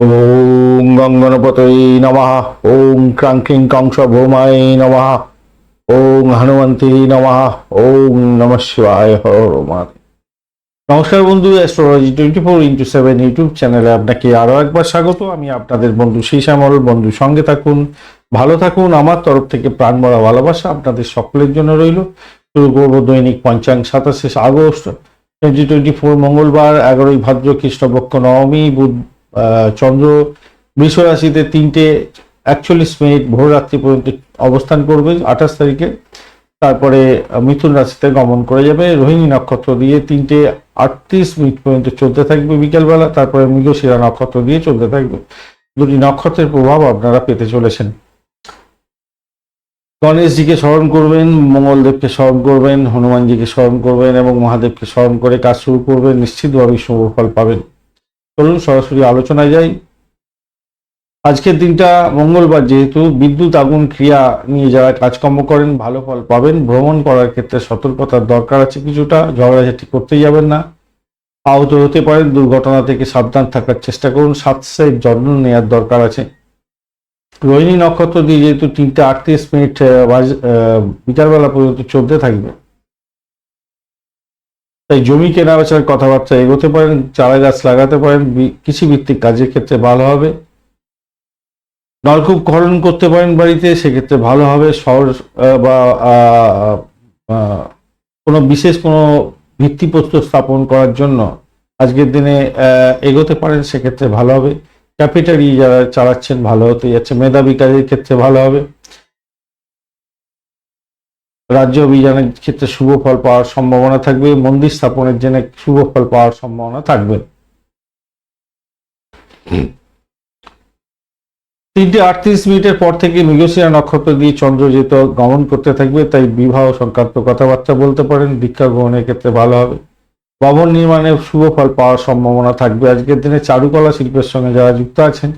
ওম গঙ্গনপতয়ে নমঃ। ওম ক্রাঙ্কিং কংস ভৌমায় নমঃ। ওম হনুমন্তে নমঃ। ওম নম শিবায় নমস্কার বন্ধু astrology twenty four into seven YouTube চ্যানেলে আপনাকে আরও একবার স্বাগত। আমি আপনাদের বন্ধু শ্যামল বন্ধু, সঙ্গে থাকুন, ভালো থাকুন। আমার তরফ থেকে প্রাণ ভরা ভালোবাসা আপনাদের সকলের জন্য রইল। শুরু করব দৈনিক পঞ্চাঙ্গ সাতাশে আগস্ট। টোয়েন্টি টোয়েন্টি ফোর মঙ্গলবার, এগারোই ভাদ্র কৃষ্ণপক্ষ নবমী, বুধ চন্দ্র বৃষ রাশিতে তিনটে একচল্লিশ মিনিট ভোর রাত্রি পর্যন্ত অবস্থান করবে, আঠাশ তারিখে। তারপরে মিথুন রাশিতে গমন করে যাবে। রোহিণী নক্ষত্র দিয়ে তিনটে আটত্রিশ মিনিট পর্যন্ত চলতে থাকবে বিকেলবেলা। তারপরে মৃগশিরা নক্ষত্র দিয়ে চলতে থাকবে। দুটি নক্ষত্রের প্রভাব আপনারা পেতে চলেছেন। গণেশজিকে স্মরণ করবেন, মঙ্গলদেবকে স্মরণ করবেন, হনুমানজিকে স্মরণ করবেন এবং মহাদেবকে স্মরণ করে কাজ শুরু করবেন। নিশ্চিতভাবে শুভ ফল পাবেন। চলুন, সরাসরি আলোচনায় যাই। আজকের দিনটা মঙ্গলবার, যেহেতু বিদ্যুৎ আগুন ক্রিয়া নিয়ে যারা কাজকর্ম করেন, ভালো ফল পাবেন। ভ্রমণ করার ক্ষেত্রে সতর্কতার দরকার আছে কিছুটা, ঝগড়াঝাটি করতে যাবেন না। আহত হতে পারেন, দুর্ঘটনা থেকে সাবধান থাকার চেষ্টা করুন। স্বাস্থ্যের যত্ন নেওয়ার দরকার আছে। রোহিণী নক্ষত্র দিয়ে যেহেতু তিনটে আটত্রিশ মিনিট বিকালবেলা পর্যন্ত চলতে থাকবে তাই জমি কেনা বেচার কথাবার্তা এগোতে পারেন, চারা গাছ লাগাতে পারেন কৃষিভিত্তিক কাজের ক্ষেত্রে ভালো হবে। নলকূপ খনন করতে পারেন বাড়িতে, সেক্ষেত্রে ভালো হবে। শহর বা কোনো বিশেষ কোনো ভিত্তিপ্রস্তর স্থাপন করার জন্য আজকের দিনে এগোতে পারেন, সেক্ষেত্রে ভালো হবে। ক্যাপিটারি যারা চালাচ্ছেন ভালো হতে যাচ্ছে। মেধাবী কাজের ক্ষেত্রে ভালো হবে। রাজ্য অভিযানের ক্ষেত্রে শুভ ফল পাওয়ার সম্ভাবনা থাকবে মন্দির স্থাপনের জন্য শুভ ফল পাওয়ার সম্ভাবনা থাকবে। তিনটে আটত্রিশ মিনিটের পর থেকে মৃগশিরা নক্ষত্র দিয়ে চন্দ্র যেহেতু গমন করতে থাকবে তাই বিবাহ সংক্রান্ত কথাবার্তা বলতে পারেন দীক্ষা গ্রহণের ক্ষেত্রে ভালো হবে। ভবন নির্মাণে শুভ ফল পাওয়ার সম্ভাবনা থাকবে। আজকের দিনে চারুকলা শিল্পের সঙ্গে যারা যুক্ত আছেন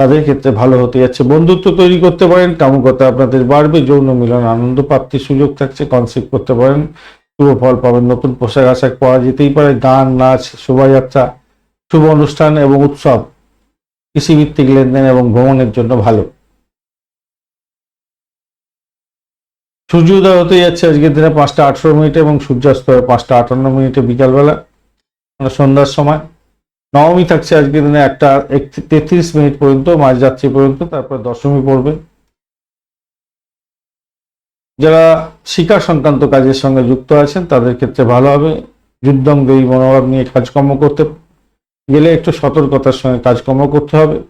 তাদের ক্ষেত্রে ভালো হতে যাচ্ছে। বন্ধুত্ব তৈরি করতে পারেন কামকতা আপনাদের বাড়বে, যৌন মিলন, আনন্দ প্রাপ্তির সুযোগ থাকছে কনসেপ্ট করতে পারেন, শুভ ফল পাবেন, নতুন পোশাক, আশাক পাওয়া যেতেই পারে, গান, নাচ, শোভাযাত্রা, শুভ অনুষ্ঠান এবং উৎসব, কৃষিভিত্তিক লেনদেন এবং ভ্রমণের জন্য ভালো। সূর্যোদয় হতে যাচ্ছে আজকের দিনে পাঁচটা আঠারো মিনিটে এবং সূর্যাস্ত পাঁচটা আটান্ন মিনিটে বিকালবেলা মানে সন্ধ্যার সময়। নবমী থাকছে আজকের দিনে একটা তেত্রিশ মিনিট পর্যন্ত, মাঝরাত্রি পর্যন্ত, তারপর দশমী পড়বে। যারা শিকার সংক্রান্ত কাজের সঙ্গে যুক্ত আছেন, তাদের ক্ষেত্রে ভালো হবে। যুদ্ধং দেই মনোভাব নিয়ে কাজকর্ম করতে গেলে একটু সতর্কতার সঙ্গে কাজকর্ম করতে হবে।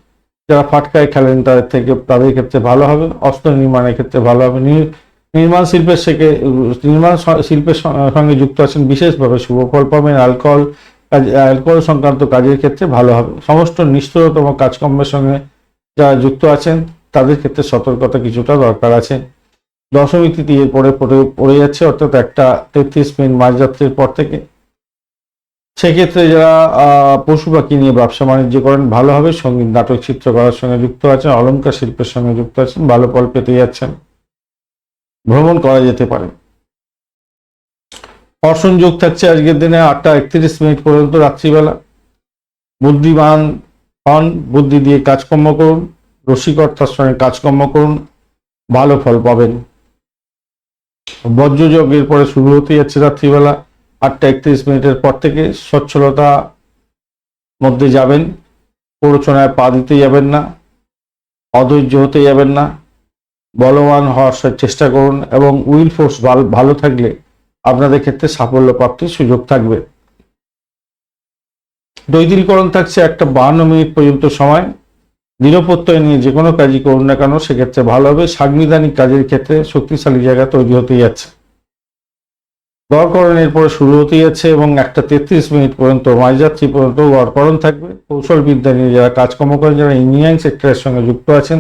যারা ফাটকায় খেলেন, তাদের থেকে, তাদের ক্ষেত্রে ভালো হবে। অস্ত্র নির্মাণের ক্ষেত্রে ভালো হবে। নির- নির্মাণ শিল্পের থেকে, নির্মাণ শিল্পের সঙ্গে যুক্ত আছেন, বিশেষভাবে শুভ ফল পাবেন। অ্যালকোহল অ্যালকোহল সংক্রান্ত কাজের ক্ষেত্রে ভালো হবে। সমস্ত নিষ্ঠুরতম কাজকর্মের সঙ্গে যারা যুক্ত আছেন, তাদের ক্ষেত্রে সতর্কতা কিছুটা দরকার আছে। দশমী তিথি এরপরে পড়ে পড়ে যাচ্ছে, অর্থাৎ একটা তেত্রিশ মিনিট মাঝরাত্রির পর থেকে। সেক্ষেত্রে যারা পশু পাখি নিয়ে ব্যবসা বাণিজ্য করেন, ভালো হবে। সংগীত, নাটক চিত্রকলার সঙ্গে যুক্ত আছেন অলঙ্কার শিল্পের সঙ্গে যুক্ত আছেন, ভালো ফল পেতে যাচ্ছেন। ভ্রমণ করা যেতে পারে। অর্শন যোগ থাকছে আজকের দিনে আটটা একত্রিশ মিনিট পর্যন্ত রাত্রিবেলা। বুদ্ধিমান হন, বুদ্ধি দিয়ে কাজকর্ম করুন রসিকর্তার সঙ্গে কাজকর্ম করুন, ভালো ফল পাবেন। বজ্রযোগের পরে শুরু হতে যাচ্ছে রাত্রিবেলা, আটটা একত্রিশ মিনিটের পর থেকে সচ্ছলতা মধ্যে যাবেন, প্ররোচনায় পা দিতে যাবেন না, অধৈর্য হতে যাবেন না, বলবান হওয়ার চেষ্টা করুন এবং উইল ফোর্স ভালো থাকলে আপনাদের ক্ষেত্রে সাফল্য প্রাপ্তির সুযোগ থাকবে। দৈদিলকরণ থাকছে একটা বাহান্ন মিনিট পর্যন্ত সময়। দৃঢ়প্রত্যয় নিয়ে যে কোনো কাজই করুন না কেন, সেক্ষেত্রে ভালো হবে। সাংবিধানিক কাজের ক্ষেত্রে শক্তিশালী জায়গা তৈরি হতে যাচ্ছে। গড়করণের পরে শুরু হতে যাচ্ছে এবং একটা তেত্রিশ মিনিট পর্যন্ত মাঝযাত্রী পর্যন্ত গড়করণ থাকবে। কৌশল বিদ্যা নিয়ে যারা কাজকর্ম করেন, যারা ইঞ্জিনিয়ারিং সেক্টরের সঙ্গে যুক্ত আছেন,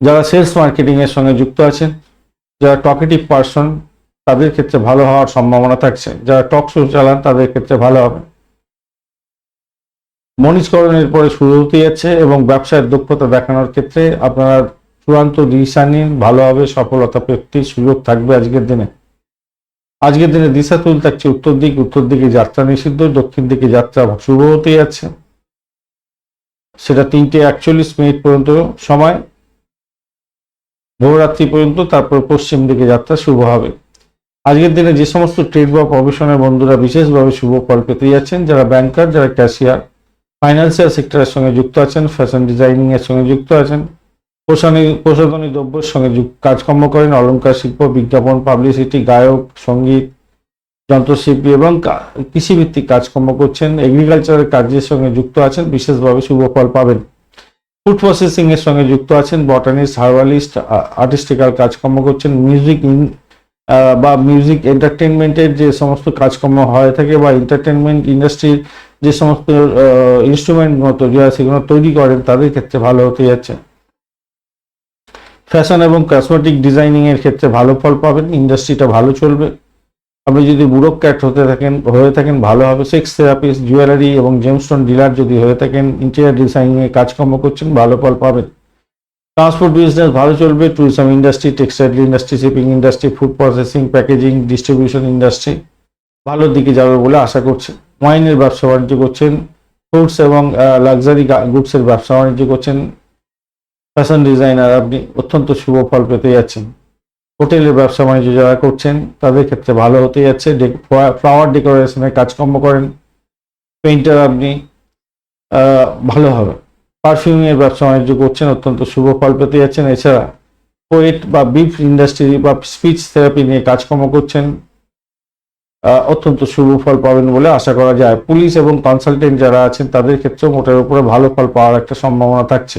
যারা সেলস মার্কেটিংয়ের সঙ্গে যুক্ত আছেন, যারা টকেটিভ পার্সন তাদের ক্ষেত্রে ভালো হওয়ার সম্ভাবনা থাকছে। যারা টক শো চালান, তাদের ক্ষেত্রে ভালো হবে। মনীষকরণের পরে শুরু হতে যাচ্ছে এবং ব্যবসায়ের দক্ষতা দেখানোর ক্ষেত্রে আপনারা চূড়ান্ত দিশা নিন, ভালো হবে, সফলতা প্রাপ্তির সুযোগ থাকবে আজকের দিনে। আজকের দিনে দিশা তুল থাকছে উত্তর দিক, উত্তর দিকে যাত্রা নিষিদ্ধ, দক্ষিণ দিকে যাত্রা শুভ হতে যাচ্ছে। সেটা তিনটে একচল্লিশ মিনিট পর্যন্ত সময়। ভোররাত্রি পর্যন্ত, তারপর পশ্চিম দিকে যাত্রা শুভ হবে। আজকের দিনে যে সমস্ত ট্রেড বা প্রফেশনের বন্ধুরা বিশেষভাবে শুভ ফল পেতে যাচ্ছেন, যারা ব্যাংকার যারা ক্যাশিয়ার ফাইন্যান্সিয়াল সেক্টরের সঙ্গে যুক্ত আছেন ফ্যাশন ডিজাইনিং এর সঙ্গে যুক্ত আছেন প্রসাধনী প্রসাধনী দ্রব্যের সঙ্গে কাজকর্ম করেন, অলংকার শিল্প, বিজ্ঞাপন পাবলিসিটি গায়ক, সংগীত, যন্ত্রশিল্পী এবং কৃষিভিত্তিক কাজকর্ম করছেন এগ্রিকালচারের কাজের সঙ্গে যুক্ত আছেন, বিশেষভাবে শুভ ফল পাবেন। ফুড প্রসেসিং এর সঙ্গে যুক্ত আছেন বটানিস্ট হার্বালিস্ট আর্টিস্টিক্যাল কাজকর্ম করছেন মিউজিক বা মিউজিক এন্টারটেনমেন্টের যে সমস্ত কাজকর্ম হয়ে থাকে বা এন্টারটেনমেন্ট ইন্ডাস্ট্রির যে সমস্ত ইনস্ট্রুমেন্ট মতো যা সেগুলো তৈরি করেন, তাদের ক্ষেত্রে ভালো হতে যাচ্ছে। ফ্যাশন এবং কসমেটিক ডিজাইনিং এর ক্ষেত্রে ভালো ফল পাবেন ইন্ডাস্ট্রিটা ভালো চলবে। আপনি যদি ব্যুরোক্র্যাট হতে থাকেন, হয়ে থাকেন, ভালো হবে। সেক্স থেরাপিস্ট জুয়েলারি এবং জেমস্টোন ডিলার যদি হয়ে থাকেন ইন্টেরিয়ার ডিজাইনিং এর কাজকর্ম করছেন, ভালো ফল পাবেন। ট্রান্সপোর্ট বিজনেস ভালো চলবে tourism industry textile industry shipping industry food processing packaging distribution industry ভালোর দিকে যাবে বলে আশা করছে। ওয়াইনের ব্যবসা বাণিজ্য করছেন ফ্রুটস এবং লাক্সারি গুডসের ব্যবসা বাণিজ্য করছেন। ফ্যাশন ডিজাইনার আপনি অত্যন্ত শুভ ফল পেতে যাচ্ছেন। হোটেলের ব্যবসা বাণিজ্য যারা করছেন, তাদের ক্ষেত্রে ভালো হতে যাচ্ছে। ফ্লাওয়ার ডেকোরেশনের কাজকর্ম করেন। পেইন্টার আপনি ভালো হবে পারফিউমের ব্যবসা বাণিজ্য করছেন, অত্যন্ত শুভ ফল পেতে যাচ্ছেন। এছাড়া পোয়েট বা বিফ ইন্ডাস্ট্রি বা স্পিচ থেরাপি নিয়ে কাজকর্ম করছেন। অত্যন্ত শুভ ফল পাবেন বলে আশা করা যায়। পুলিশ এবং কনসালটেন্ট যারা আছেন, তাদের ক্ষেত্রেও মোটের উপরে ভালো ফল পাওয়ার একটা সম্ভাবনা থাকছে।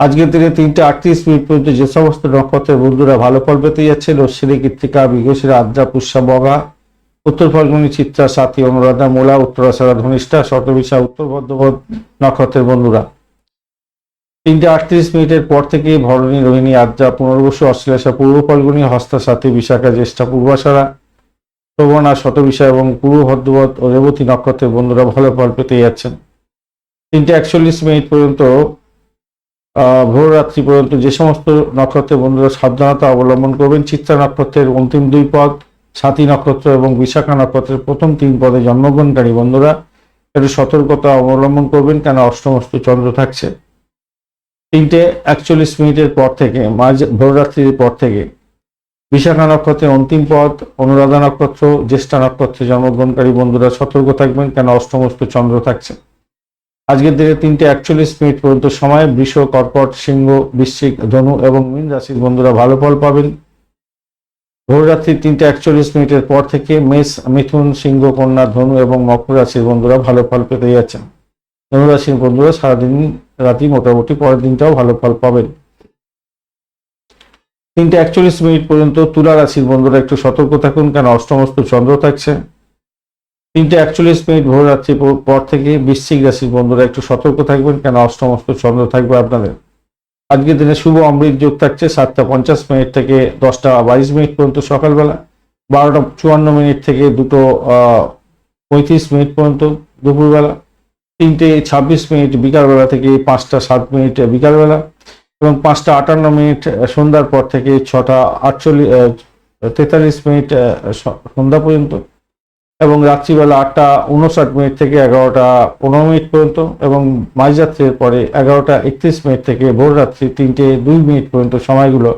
আজকের দিনে তিনটে আটত্রিশ মিনিট পর্যন্ত যে সমস্ত নক্ষত্রের বন্ধুরা ভালো ফল পেতে যাচ্ছে রশ্মিনী কৃত্তিকা, বিঘোষের, আদ্রা, পুষ্যা, বগা উত্তর ফাল্গুনী চিত্রা, সাথী, অনুরাধা, মূলা উত্তরাশারা ধনিষ্ঠা, শতবিশা, উত্তর বর্ধমান নক্ষত্রের বন্ধুরা। তিনটে আটত্রিশ মিনিটের পর থেকে ভরণী, রোহিণী, আদ্রা, পুনর্বসু, অশ্লেষা, পূর্ব ফাল্গুনী, হস্তা, সাথী, বিশাখা, জ্যেষ্ঠা, পূর্বাশারা শ্রবণা শতবিশা এবং পূর্ব ভদ্রবত ও রেবতী নক্ষত্রের বন্ধুরা ভালো ফল পেতে যাচ্ছেন। তিনটে একচল্লিশ মিনিট পর্যন্ত ভোর রাত্রি পর্যন্ত যে সমস্ত নক্ষত্রের বন্ধুরা সাবধানতা অবলম্বন করবেন, চিত্রা নক্ষত্রের অন্তিম দুই পদ সাথী নক্ষত্র এবং বিশাখা নক্ষত্রের প্রথম তিন পদে জন্মগ্রহণকারী বন্ধুরা, একটু সতর্কতা অবলম্বন করবেন কেন অষ্টমস্ত চন্দ্র থাকছে। তিনটে একচল্লিশ মিনিটের পর থেকে, মাঝ ভোররাত্রির পর থেকে, বিশাখা নক্ষত্রের অন্তিম পদ, অনুরাধা নক্ষত্র, জ্যেষ্ঠা নক্ষত্রে জন্মগ্রহণকারী বন্ধুরা, সতর্ক থাকবেন কেন অষ্টমস্ত চন্দ্র থাকছে। আজকের দিনে তিনটে একচল্লিশ মিনিট পর্যন্ত সময়, বৃষ, কর্কট, সিংহ, বৃশ্চিক, ধনু এবং মীন রাশির বন্ধুরা ভালো ফল পাবেন। ভোররাত্রি তিনটে একচল্লিশ মিনিটের পর থেকে মেষ, মিথুন, সিংহ, কন্যা, ধনু এবং মকর রাশির বন্ধুরা ভালো ফল পেতে যাচ্ছেন। ধনু রাশির বন্ধুরা সারাদিন, রাতি মোটামুটি পরের দিনটাও ভালো ফল পাবেন। তিনটে একচল্লিশ মিনিট পর্যন্ত তুলা রাশির বন্ধুরা একটু সতর্ক থাকুন, কেন অষ্টমস্ত চন্দ্র থাকছে। তিনটে একচল্লিশ মিনিট ভোর রাত্রি পর থেকে বৃশ্চিক রাশির বন্ধুরা একটু সতর্ক থাকবেন, কেন অষ্টমস্ত চন্দ্র থাকবে আপনাদের। আজকের দিনে শুভ অমৃত যোগ থাকছে, সাতটা পঞ্চাশ মিনিট থেকে দশটা বাইশ মিনিট পর্যন্ত সকালবেলা, বারোটা চুয়ান্ন মিনিট থেকে দুটো পঁয়ত্রিশ মিনিট পর্যন্ত দুপুরবেলা, তিনটে ছাব্বিশ মিনিট বিকালবেলা থেকে পাঁচটা সাত মিনিট বিকালবেলা এবং পাঁচটা আটান্ন মিনিট সন্ধ্যার পর থেকে ছটা আটচল্লিশ তেতাল্লিশ মিনিট সন্ধ্যা পর্যন্ত। এবং রাত্রিবেলা আটটা উনষাট মিনিট থেকে এগারোটা পনেরো মিনিট পর্যন্ত এবং মাঝরাত্রের পরে এগারোটা একত্রিশ মিনিট থেকে ভোর রাত্রি তিনটে দুই মিনিট পর্যন্ত সময়গুলো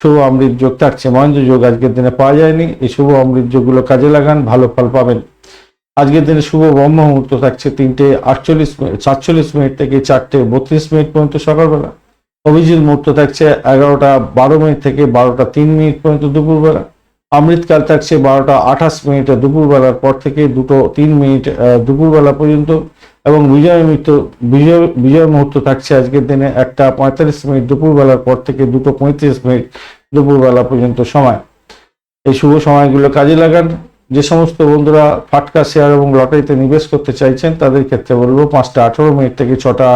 শুভ অমৃত যোগ। থাকছে মহেন্দ্র যোগ আজকের দিনে পাওয়া যায়নি। এই শুভ অমৃত যোগগুলো কাজে লাগান, ভালো ফল পাবেন। আজকের দিনে শুভ ব্রহ্ম মুহূর্ত থাকছে তিনটে আটচল্লিশ মিনিট, সাতচল্লিশ মিনিট থেকে চারটে বত্রিশ মিনিট পর্যন্ত সকালবেলা। অভিজিৎ মুহূর্ত থাকছে এগারোটা বারো মিনিট থেকে বারোটা তিন মিনিট পর্যন্ত দুপুরবেলা। অমৃতকাল থাকছে বারোটা আঠাশ মিনিট দুপুরবেলার পর থেকে দুটো তিন মিনিট দুপুরবেলা পর্যন্ত এবং বিজয় মৃত্যু বিজয় বিজয় মুহূর্ত থাকছে আজকের দিনে একটা পঁয়তাল্লিশ মিনিট দুপুরবেলার পর থেকে দুটো পঁয়ত্রিশ মিনিট দুপুরবেলা পর্যন্ত সময়। এই শুভ সময়গুলো কাজে লাগান। যে সমস্ত বন্ধুরা ফাটকা শেয়ার এবং লটারিতে নিবেশ করতে চাইছেন, তাদের ক্ষেত্রে বলব পাঁচটা আঠারো মিনিট থেকে ছটা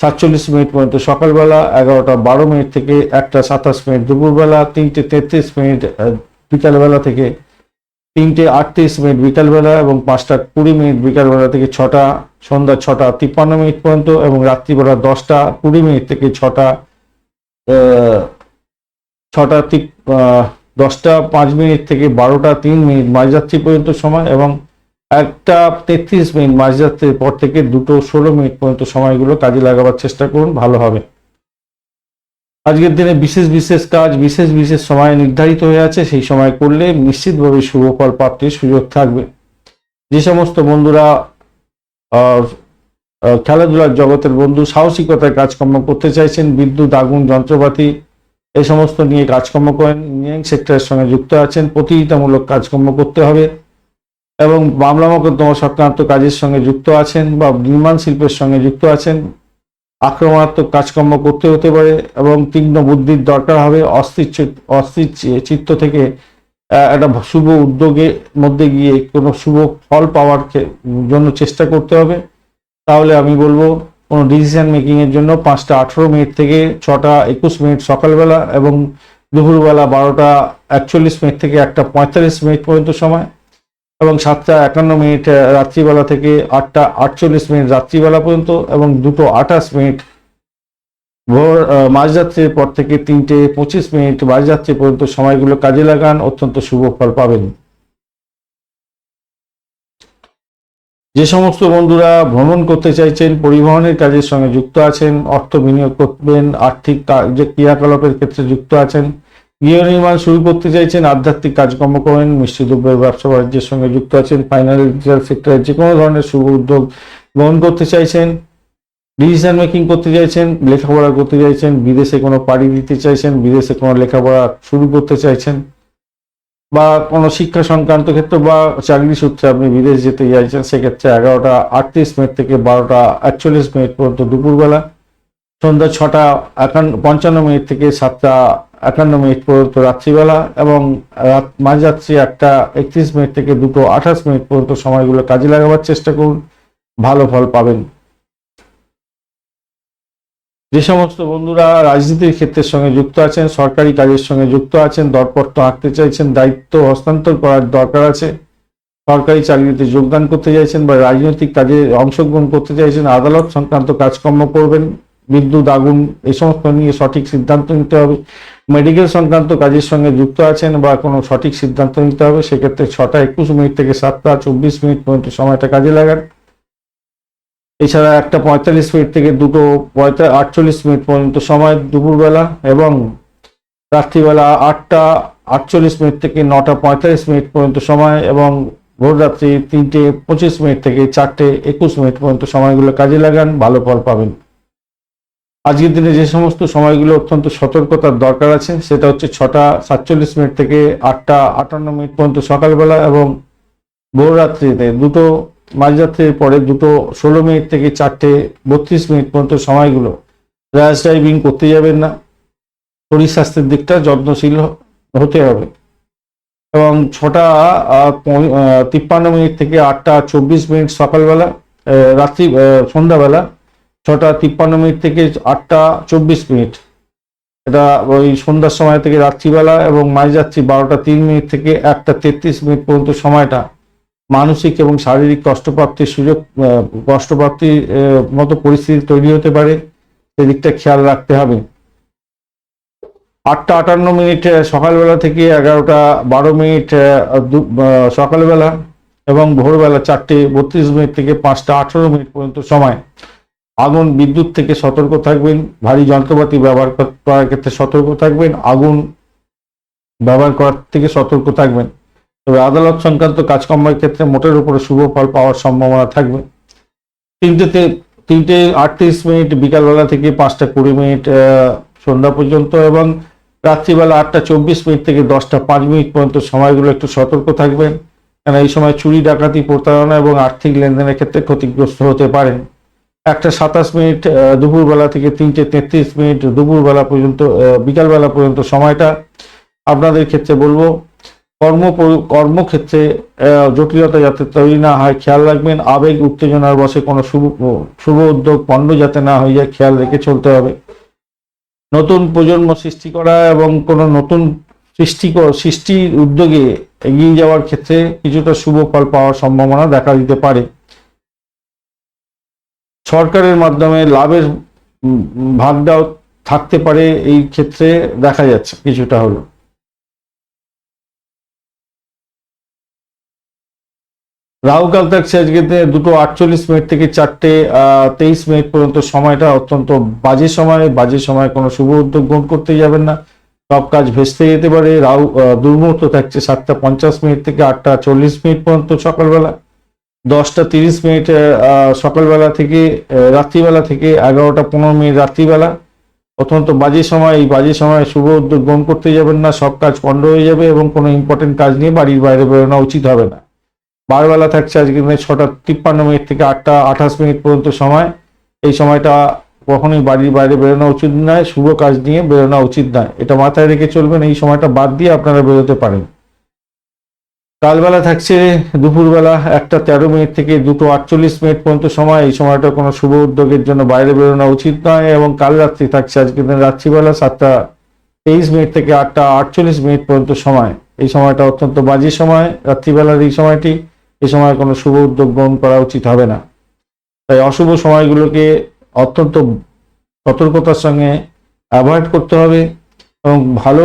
সাতচল্লিশ মিনিট পর্যন্ত সকালবেলা, এগারোটা বারো মিনিট থেকে একটা সাতাশ মিনিট দুপুরবেলা, তিনটে তেত্রিশ মিনিট বিকালবেলা থেকে তিনটে আটত্রিশ মিনিট বিকালবেলা এবং পাঁচটা কুড়ি মিনিট বিকালবেলা থেকে ছটা, সন্ধ্যা ছটা তিপ্পান্ন মিনিট পর্যন্ত এবং রাত্রিবেলা দশটা কুড়ি মিনিট থেকে ছটা ছটা তিপ- দশটা পাঁচ মিনিট থেকে বারোটা তিন মিনিট মাঝরাত্রি পর্যন্ত সময় এবং একটা তেত্রিশ মিনিট মাঝরাত্রির পর থেকে দুটো ষোলো মিনিট পর্যন্ত সময়গুলো কাজে লাগাবার চেষ্টা করুন, ভালো হবে। আজকের দিনে বিশেষ বিশেষ কাজ, বিশেষ বিশেষ সময় নির্ধারিত হয়ে আছে। সেই সময় করলে নিশ্চিতভাবে শুভ ফল প্রাপ্তির সুযোগ থাকবে। যে সমস্ত বন্ধুরা খেলাধুলার জগতের বন্ধু সাহসিকতায় কাজকর্ম করতে চাইছেন, বিদ্যুৎ, আগুন, যন্ত্রপাতি এই সমস্ত নিয়ে কাজকর্ম করেন ইঞ্জিনিয়ারিং সেক্টরের সঙ্গে যুক্ত আছেন, প্রতিযোগিতামূলক কাজকর্ম করতে হবে এবং মামলা মোকদ্দমা সংক্রান্ত কাজের সঙ্গে যুক্ত আছেন বা নির্মাণ শিল্পের সঙ্গে যুক্ত আছেন। আক্রমণাত্মক কাজকর্ম করতে হতে পারে এবং তীক্ষ্ণ বুদ্ধির দরকার হবে। অস্থির অস্থির চিত্ত থেকে একটা শুভ উদ্যোগের মধ্যে গিয়ে কোনো শুভ ফল পাওয়ার জন্য চেষ্টা করতে হবে। তাহলে আমি বলব, কোনো ডিসিশন মেকিংয়ের জন্য পাঁচটা আঠেরো মিনিট থেকে ছটা একুশ মিনিট সকালবেলা এবং দুপুরবেলা বারোটা একচল্লিশ মিনিট থেকে একটা পঁয়তাল্লিশ মিনিট পর্যন্ত সময়। এবং সাতটা একান্ন মিনিট রাত্রিবেলা থেকে আটটা আটচল্লিশ মিনিট রাত্রিবেলা পর্যন্ত এবং দুটো আঠাশ মিনিট ভোর মাঝরাত্রির পর থেকে তিনটে পঁচিশ মিনিট মাঝরাত্রি পর্যন্ত সময়গুলো কাজে লাগান। অত্যন্ত শুভ ফল পাবেন। যে সমস্ত বন্ধুরা ভ্রমণ করতে চাইছেন, পরিবহনের কাজের সঙ্গে যুক্ত আছেন, অর্থ বিনিয়োগ করবেন, আর্থিক যে ক্রিয়াকলাপের ক্ষেত্রে যুক্ত আছেন গৃহ নির্মাণ শুরু করতে চাইছেন, আধ্যাত্মিক কাজকর্ম করেন, মিষ্টি দ্রব্যের ব্যবসা বাণিজ্যের সঙ্গে যুক্ত আছেন ফাইন্যান্সিয়াল সেক্টরে যে কোনো ধরনের শুভ উদ্যোগ গ্রহণ করতে চাইছেন ডিসিশন মেকিং করতে চাইছেন, লেখাপড়া করতে চাইছেন, বিদেশে কোনো পাড়ি দিতে চাইছেন, বিদেশে কোনো লেখাপড়া শুরু করতে চাইছেন, বা কোনো শিক্ষা সংক্রান্ত ক্ষেত্রে বা চাকরি সূত্রে আপনি বিদেশ যেতে চাইছেন, সেক্ষেত্রে এগারোটা আটত্রিশ মিনিট থেকে বারোটা একচল্লিশ মিনিট পর্যন্ত দুপুরবেলা, সন্ধ্যা ছটা একান্ন, পঞ্চান্ন মিনিট থেকে সাতটা একান্ন মিনিট পর্যন্ত রাত্রিবেলা এবং রাত মাঝরাত্রি একটা একত্রিশ মিনিট থেকে দুটো আঠাশ মিনিট পর্যন্ত সময়গুলো কাজে লাগাবার চেষ্টা করুন, ভালো ফল পাবেন। যে সমস্ত বন্ধুরা রাজনীতির ক্ষেত্রের সঙ্গে যুক্ত আছেন, সরকারি কাজের সঙ্গে যুক্ত আছেন, দরপত্র আঁকতে চাইছেন, দায়িত্ব হস্তান্তর করার দরকার আছে, সরকারি চাকরিতে যোগদান করতে চাইছেন বা রাজনৈতিক কাজে অংশগ্রহণ করতে চাইছেন, আদালত সংক্রান্ত কাজকর্ম করবেন। বিদ্যুৎ, আগুন, এই সমস্ত নিয়ে সঠিক সিদ্ধান্ত নিতে হবে। মেডিকেল সংক্রান্ত কাজের সঙ্গে যুক্ত আছেন বা কোনো সঠিক সিদ্ধান্ত নিতে হবে, সেক্ষেত্রে ছটা একুশ মিনিট থেকে সাতটা চব্বিশ মিনিট পর্যন্ত সময়টা কাজে লাগান। এছাড়া একটা পঁয়তাল্লিশ মিনিট থেকে দুটো পঁয়তা, আটচল্লিশ মিনিট পর্যন্ত সময় দুপুরবেলা এবং রাত্রিবেলা আটটা আটচল্লিশ মিনিট থেকে নটা পঁয়তাল্লিশ মিনিট পর্যন্ত সময় এবং ভোররাত্রি তিনটে পঁচিশ মিনিট থেকে চারটে একুশ মিনিট পর্যন্ত সময়গুলো কাজে লাগান, ভালো ফল পাবেন। আজকের দিনে যে সমস্ত সময়গুলো অত্যন্ত সতর্কতার দরকার আছে, সেটা হচ্ছে ছটা সাতচল্লিশ মিনিট থেকে আটটা আটান্ন মিনিট পর্যন্ত সকালবেলা এবং ভোররাত্রিতে দুটো মাঝরাত্রির পরে দুটো ষোলো মিনিট থেকে চারটে বত্রিশ মিনিট পর্যন্ত সময়গুলো র্যাশ ড্রাইভিং করতে যাবেন না। শরীর স্বাস্থ্যের দিকটা যত্নশীল হতে হবে। এবং ছটা তিপ্পান্ন মিনিট থেকে আটটা চব্বিশ মিনিট সকালবেলা রাত্রি সন্ধ্যাবেলা ছটা তিপ্পান্ন মিনিট থেকে আটটা চব্বিশ মিনিট। এটা ওই সন্ধ্যার সময় থেকে রাত্রিবেলা এবং মাঝরাত্রি বারোটা তিন মিনিট থেকে একটা তেত্রিশ মিনিট পর্যন্ত সময়টা মানসিক এবং শারীরিক কষ্টপ্রাপ্তির সুযোগ কষ্টপ্রাপ্তির মতো পরিস্থিতি তৈরি হতে পারে, সেদিকটা খেয়াল রাখতে হবে। আটটা আটান্ন মিনিট সকালবেলা থেকে এগারোটা বারো মিনিট সকালবেলা এবং ভোরবেলা চারটে বত্রিশ মিনিট থেকে পাঁচটা আঠারো মিনিট পর্যন্ত সময়। আগুন, বিদ্যুৎ থেকে সতর্ক থাকবেন, ভারী যন্ত্রপাতি ব্যবহার করার ক্ষেত্রে সতর্ক থাকবেন, আগুন ব্যবহার করার থেকে সতর্ক থাকবেন। তবে আদালত সংক্রান্ত কাজকর্মের ক্ষেত্রে মোটের উপরে শুভ ফল পাওয়ার সম্ভাবনা থাকবে। তিনটেতে, তিনটে আটত্রিশ মিনিট বিকালবেলা থেকে পাঁচটা কুড়ি মিনিট সন্ধ্যা পর্যন্ত এবং রাত্রিবেলা আটটা চব্বিশ মিনিট থেকে দশটা পাঁচ মিনিট পর্যন্ত সময়গুলো একটু সতর্ক থাকবেন। কেন এই সময় চুরি, ডাকাতি, প্রতারণা এবং আর্থিক লেনদেনের ক্ষেত্রে ক্ষতিগ্রস্ত হতে পারেন। একটা সাতাশ মিনিট দুপুরবেলা থেকে তিনটে তেত্রিশ মিনিট, দুপুরবেলা পর্যন্ত বিকালবেলা পর্যন্ত সময়টা আপনাদের ক্ষেত্রে বলব। কর্ম কর্মক্ষেত্রে জটিলতা যাতে তৈরি না হয়, খেয়াল রাখবেন, আবেগ উত্তেজনার বসে কোনো শুভ শুভ উদ্যোগ, পণ্ড যাতে না হয়ে যায়, খেয়াল রেখে চলতে হবে। নতুন প্রজন্ম সৃষ্টি করা এবং কোনো নতুন সৃষ্টি সৃষ্টির উদ্যোগে এগিয়ে যাওয়ার ক্ষেত্রে কিছুটা শুভ ফল পাওয়ার সম্ভাবনা দেখা দিতে পারে। সরকারের মাধ্যমে লাভের ভাগটাও থাকতে পারে এই ক্ষেত্রে দেখা যাচ্ছে, কিছুটা হলো রাহুকাল থাকছে আজকে দুটো আটচল্লিশ মিনিট থেকে চারটে তেইশ মিনিট পর্যন্ত সময়টা অত্যন্ত বাজে সময় বাজে সময় কোনো শুভ উদ্যোগ গ্রহণ করতে যাবেন না। সব কাজ ভেস্তে যেতে পারে। রাহু দুর্মুহূর্ত থাকছে সাতটা পঞ্চাশ মিনিট থেকে আটটা চল্লিশ মিনিট পর্যন্ত সকালবেলা। দশটা তিরিশ মিনিট সকালবেলা থেকে রাত্রিবেলা থেকে এগারোটা পনেরো মিনিট রাত্রিবেলা। অত্যন্ত বাজে সময়, এই বাজে সময় শুভ উদ্যোগ গ্রহণ করতে যাবেন না, সব কাজ পণ্ড হয়ে যাবে এবং কোনো ইম্পর্টেন্ট কাজ নিয়ে বাড়ির বাইরে বেরোনো উচিত হবে না। বারবেলা থাকছে আজকে দিনে ছটা তিপ্পান্ন মিনিট থেকে আটটা আঠাশ মিনিট পর্যন্ত সময়। এই সময়টা কখনোই বাড়ির বাইরে বেরোনো উচিত নয়, শুভ কাজ নিয়ে বেরোনো উচিত নয়। এটা মাথায় রেখে চলবেন, এই সময়টা বাদ দিয়ে আপনারা বেরোতে পারেন। কালবেলা থাকছে দুপুরবেলা একটা তেরো মিনিট থেকে দুটো আটচল্লিশ মিনিট পর্যন্ত সময়। এই সময়টা কোনো শুভ উদ্যোগের জন্য বাইরে বেরোনো উচিত নয় এবং কাল রাত্রি থাকছে আজকের দিন রাত্রিবেলা সাতটা তেইশ মিনিট থেকে আটটা আটচল্লিশ মিনিট পর্যন্ত সময়। এই সময়টা অত্যন্ত বাজে সময়, রাত্রিবেলার এই সময়টি। এই সময় কোনো শুভ উদ্যোগ গ্রহণ করা উচিত হবে না। তাই অশুভ সময়গুলোকে অত্যন্ত সতর্কতার সঙ্গে অ্যাভয়েড করতে হবে। এবং ভালো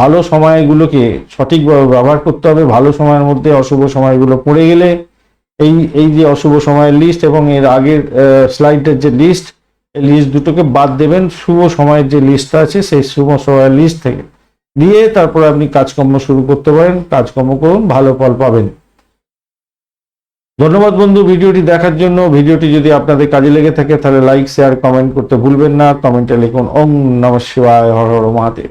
ভালো সময়গুলোকে সঠিকভাবে ব্যবহার করতে হবে। ভালো সময়ের মধ্যে অশুভ সময়গুলো পড়ে গেলে এই এই যে অশুভ সময়ের লিস্ট এবং এর আগের স্লাইডের যে লিস্ট এই লিস্ট দুটোকে বাদ দেবেন। শুভ সময়ের যে লিস্টটা আছে, সেই শুভ সময়ের লিস্ট থেকে দিয়ে তারপরে আপনি কাজকর্ম শুরু করতে পারেন। কাজকর্ম করুন, ভালো ফল পাবেন। ধন্যবাদ বন্ধু ভিডিওটি দেখার জন্য। ভিডিওটি যদি আপনাদের কাজে লেগে থাকে, তাহলে লাইক শেয়ার কমেন্ট করতে ভুলবেন না। কমেন্টে লিখুন, ওম নম শিবায়, হর হর মহাদেব।